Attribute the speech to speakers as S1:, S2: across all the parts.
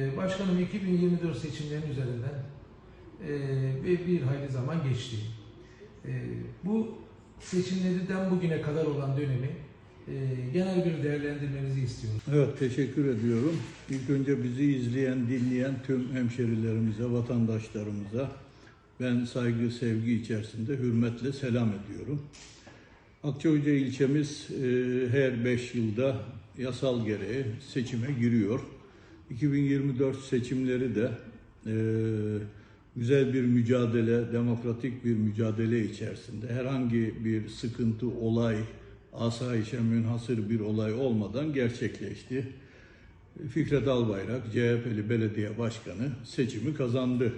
S1: Ee, Başkanım 2024 seçimlerinin üzerinden e, ve bir hayli zaman geçti. E, bu seçimlerden bugüne kadar olan dönemi e, genel bir değerlendirmenizi istiyorum.
S2: Evet, teşekkür ediyorum. İlk önce bizi izleyen, dinleyen tüm hemşerilerimize, vatandaşlarımıza ben saygı, sevgi içerisinde hürmetle selam ediyorum. Akçahoca ilçemiz e, her 5 yılda yasal gereği seçime giriyor. 2024 seçimleri de e, güzel bir mücadele, demokratik bir mücadele içerisinde herhangi bir sıkıntı, olay, asayişe münhasır bir olay olmadan gerçekleşti. Fikret Albayrak, CHP'li belediye başkanı seçimi kazandı.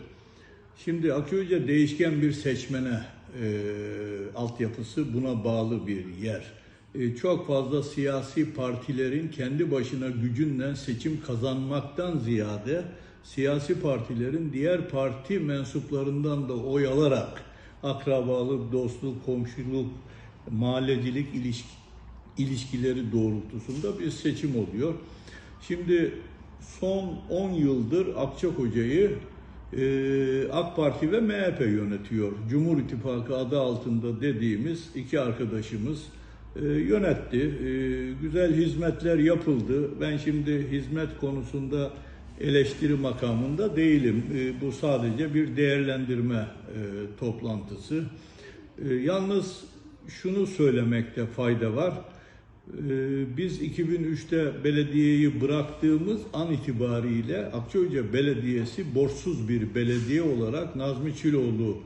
S2: Şimdi Akçahoca değişken bir seçmene e, altyapısı buna bağlı bir yer. E, çok fazla siyasi partilerin kendi başına gücünden seçim kazanmaktan ziyade siyasi partilerin diğer parti mensuplarından da oy alarak akrabalık, dostluk, komşuluk, mahallecilik ilişki, ilişkileri doğrultusunda bir seçim oluyor. Şimdi son 10 yıldır Akçakoca'yı e, AK Parti ve MHP yönetiyor. Cumhur İttifakı adı altında dediğimiz iki arkadaşımız e, yönetti. E, güzel hizmetler yapıldı. Ben şimdi hizmet konusunda eleştiri makamında değilim. E, bu sadece bir değerlendirme toplantısı. Yalnız şunu söylemekte fayda var. Biz 2003'te belediyeyi bıraktığımız an itibariyle Akçahoca Belediyesi borçsuz bir belediye olarak Nazmi Çiloğlu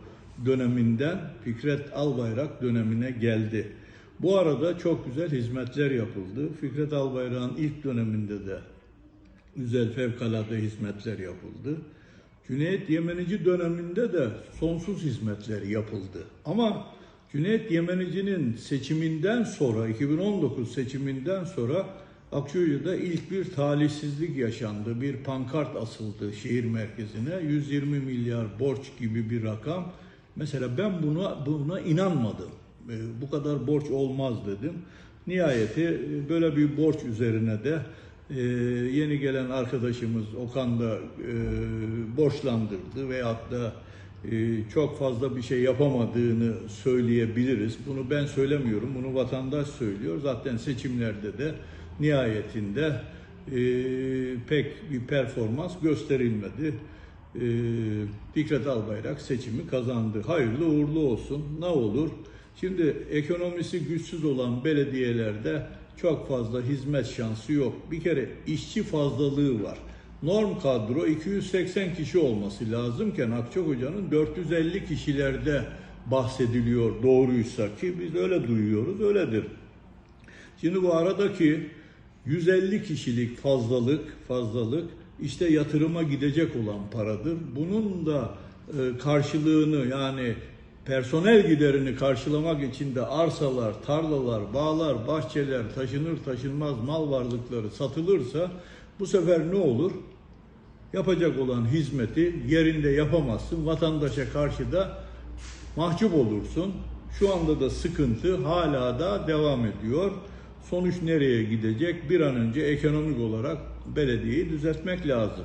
S2: döneminden Fikret Albayrak dönemine geldi. Bu arada çok güzel hizmetler yapıldı. Fikret Albayrak'ın ilk döneminde de güzel fevkalade hizmetler yapıldı. Cüneyt Yemenici döneminde de sonsuz hizmetler yapıldı. Ama Cüneyt Yemenici'nin seçiminden sonra, 2019 seçiminden sonra Akçakoya'da ilk bir talihsizlik yaşandı. Bir pankart asıldı şehir merkezine. 120 milyar borç gibi bir rakam. Mesela ben buna, buna inanmadım. E, Bu kadar borç olmaz dedim. Nihayeti e, böyle bir borç üzerine de e, yeni gelen arkadaşımız Okan da e, borçlandırdı veyahut da e, çok fazla bir şey yapamadığını söyleyebiliriz. Bunu ben söylemiyorum, bunu vatandaş söylüyor. Zaten seçimlerde de nihayetinde e, pek bir performans gösterilmedi. E, Fikret Albayrak seçimi kazandı. Hayırlı uğurlu olsun. Ne olur? Şimdi ekonomisi güçsüz olan belediyelerde çok fazla hizmet şansı yok. Bir kere işçi fazlalığı var. Norm kadro 280 kişi olması lazımken Akçakoca'nın 450 kişilerde bahsediliyor doğruysa ki biz öyle duyuyoruz öyledir. Şimdi bu aradaki 150 kişilik fazlalık fazlalık işte yatırıma gidecek olan paradır. Bunun da e, karşılığını yani personel giderini karşılamak için de arsalar, tarlalar, bağlar, bahçeler, taşınır taşınmaz mal varlıkları satılırsa bu sefer ne olur? Yapacak olan hizmeti yerinde yapamazsın. Vatandaşa karşı da mahcup olursun. Şu anda da sıkıntı hala da devam ediyor. Sonuç nereye gidecek? Bir an önce ekonomik olarak belediyeyi düzeltmek lazım.